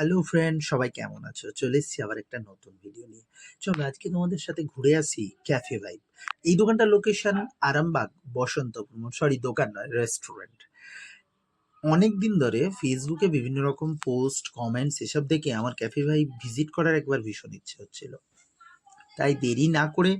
Hello friend সবাই কেমন আছো? চলে এসেছি আবার একটা নতুন ভিডিও নিয়ে। চলো, আজকে তোমাদের সাথে ঘুরে আসি ক্যাফে ভাইব এই দোকানটার লোকেশন আরামবাগ, বসন্তপুর সরি দোকান নয় রেস্টুরেন্ট অনেক দিন ধরে ফেসবুকে বিভিন্ন রকম পোস্ট কমেন্টস এসব দেখে আমার ক্যাফে ভাই ভিজিট করার একবার ভীষণ ইচ্ছে হচ্ছিল। তাই দেরি না করে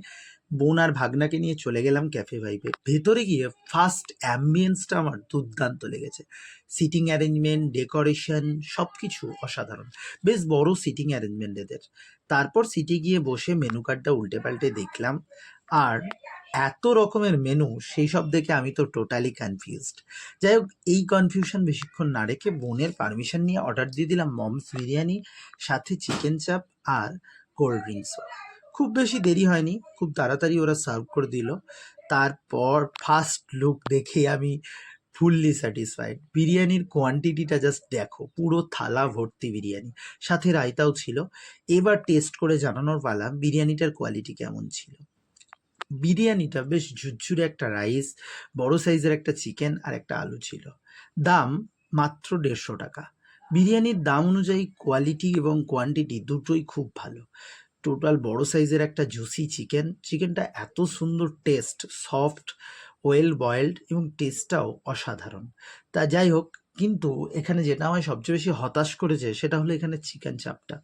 বোন আর ভাগনাকে নিয়ে চলে গেলাম ক্যাফে ভাইবে ভেতরে গিয়ে ফার্স্ট অ্যাম্বিয়েন্সটা আমার দুর্দান্ত লেগেছে। সিটিং অ্যারেঞ্জমেন্ট ডেকোরেশন সব কিছু অসাধারণ। বেশ বড় সিটিং অ্যারেঞ্জমেন্ট এদের। তারপর সিটি গিয়ে বসে মেনু কার্ডটা উল্টে পাল্টে দেখলাম। আর এত রকমের মেনু সেই সব দেখে আমি তো টোটালি কনফিউজড যাই হোক, এই কনফিউশন বেশিক্ষণ না রেখে বোনের পারমিশন নিয়ে অর্ডার দিয়ে দিলাম মমস বিরিয়ানি, সাথে চিকেন চাপ আর কোল্ড ড্রিঙ্কসও খুব বেশি দেরি হয়নি, খুব তাড়াতাড়ি ওরা সার্ভ করে দিল। তারপর ফার্স্ট লুক দেখে আমি ফুললি স্যাটিসফাইড বিরিয়ানির কোয়ান্টিটিটা জাস্ট দেখো, পুরো থালা ভর্তি বিরিয়ানি। সাথে রায়তাও ছিল। এবার টেস্ট করে জানানোর পালা, বিরিয়ানিটার কোয়ালিটি কেমন ছিল। বিরিয়ানিটা বেশ ঝুরঝুরে একটা রাইস বড় সাইজের একটা চিকেন আর একটা আলু ছিল। দাম মাত্র দেড়শো টাকা। বিরিয়ানির দাম অনুযায়ী কোয়ালিটি এবং কোয়ান্টিটি দুটোই খুব ভালো। টোটাল বড় সাইজের একটা জুসি চিকেন। চিকেনটা এত সুন্দর টেস্ট, সফট, ওয়েল বয়েলড এবং টেস্টটাও অসাধারণ। তা যাই হোক, কিন্তু এখানে যেটা আমায় সবচেয়ে বেশি হতাশ করেছে সেটা হলো এখানে চিকেন চাপটা।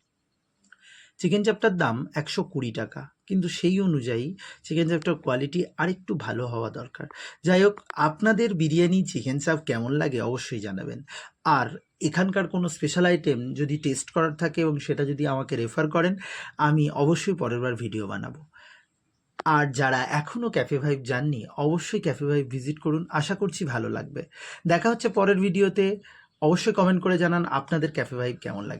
চিকেন চাপটার দাম একশো কুড়ি টাকা। কিন্তু সেই অনুযায়ী চিকেন চাপটার কোয়ালিটি আরেকটু ভালো হওয়া দরকার। যাই হোক, আপনাদের বিরিয়ানি চিকেন চাপ কেমন লাগে অবশ্যই জানাবেন। আর এখানকার কোনো স্পেশাল আইটেম যদি টেস্ট করার থাকে এবং সেটা যদি আমাকে রেফার করেন, আমি অবশ্যই পরের বার ভিডিও বানাবো। আর যারা এখনও ক্যাফে ভাইব যাননি, অবশ্যই ক্যাফে ভাইব ভিজিট করুন। আশা করছি ভালো লাগবে। দেখা হচ্ছে পরের ভিডিওতে অবশ্যই কমেন্ট করে জানান আপনাদের ক্যাফে ভাইব কেমন লাগে।